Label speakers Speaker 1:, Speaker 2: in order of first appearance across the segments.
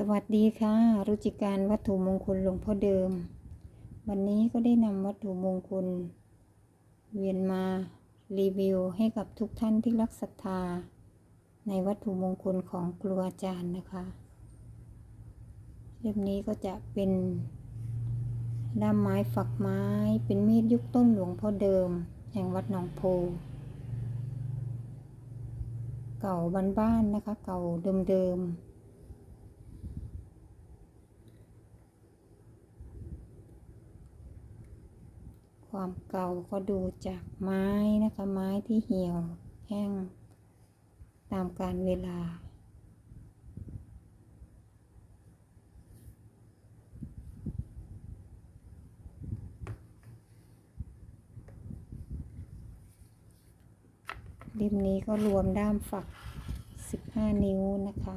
Speaker 1: สวัสดีค่ะ รุจิการวัตถุมงคลหลวงพ่อเดิม วันนี้ก็ได้นำวัตถุมงคล เวียนมารีวิวให้กับทุกท่านที่รักศรัทธา ในวัตถุมงคลของครูอาจารย์นะคะเล่มนี้ก็จะเป็นด้ามไม้ฝักไม้ เป็นมีดยุคต้นหลวงพ่อเดิม แห่งวัดหนองโพ เก่าบ้านๆนะคะ เก่าเดิมๆ ความเก่าก็ดูจากไม้นะคะ ไม้ที่เหี่ยวแห้งตามกาลเวลา เล่มนี้ก็รวมด้ามฝัก 15 นิ้วนะคะ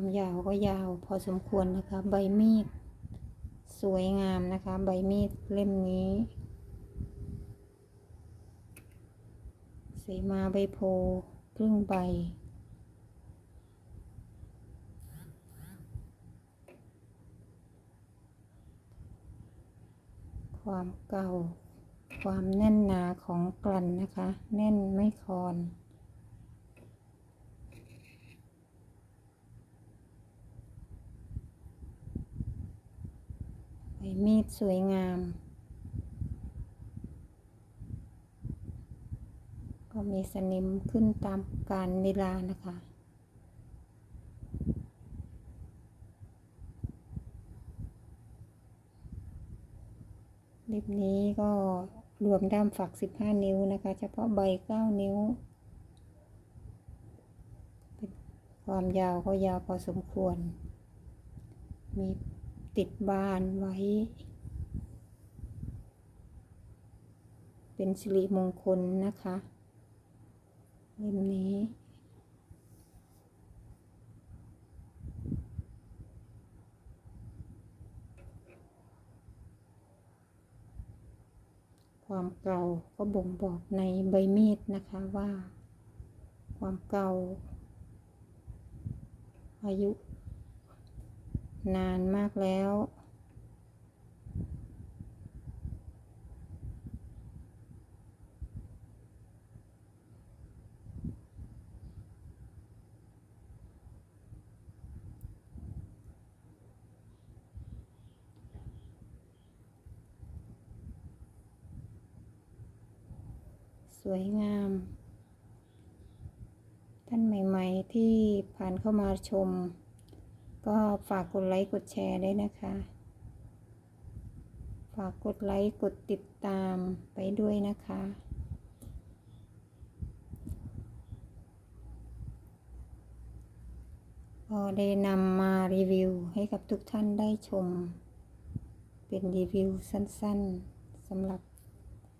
Speaker 1: ความยาวก็ยาวพอสมควรนะคะ ใบมีด สวยงามนะคะ ใบมีดเล่มนี้เสมาใบโพครึ่งใบความเก่า ความแน่นหนาของกลั่นนะคะ แน่นไม่คลอน มีดสวยงาม ก็มีสนิมขึ้นตามการเวลานะคะเล่มนี้ก็รวมด้ามฝัก 15 นิ้วนะคะ เฉพาะใบ 9 นิ้ว ความยาวก็ยาวพอสมควร มี ติดบานไว้ เป็นสิริมงคลนะคะเล่มนี้ความเก่าก็บ่งบอกในใบมีดนะคะว่า ความเก่าอายุ นานมากแล้ว สวยงาม ท่านใหม่ ๆ ที่ผ่านเข้ามาชม ก็ฝากกดไลค์กดแชร์ด้วยนะคะ ฝากกดไลค์กดติดตามไปด้วยนะคะ ก็ได้นำมารีวิวให้กับทุกท่านได้ชม เป็นรีวิวสั้นๆสำหรับ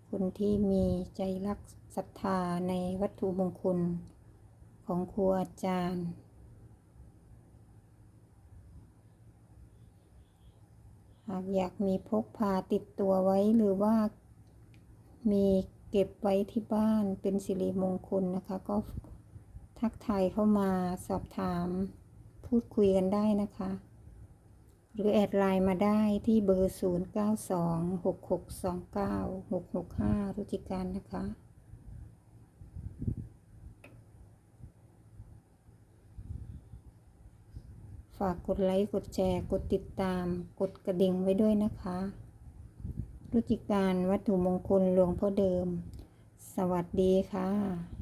Speaker 1: คนที่มีใจรักศรัทธาในวัตถุมงคลของครูอาจารย์ หากอยากมีพกพาติดตัวไว้หรือว่ามีเก็บไว้ที่บ้านเป็นสิริมงคลนะคะ ก็ทักทายเข้ามาสอบถาม พูดคุยกันได้นะคะ หรือแอดไลน์มาได้ที่เบอร์ 0 9 2 6 6 2 9 6 6 5รุจิการนะคะ ฝากกดไลค์ กดแชร์ กดติดตาม กดกระดิ่งไว้ด้วยนะคะ รุจิการวัตถุมงคลหลวงพ่อเดิม สวัสดีค่ะ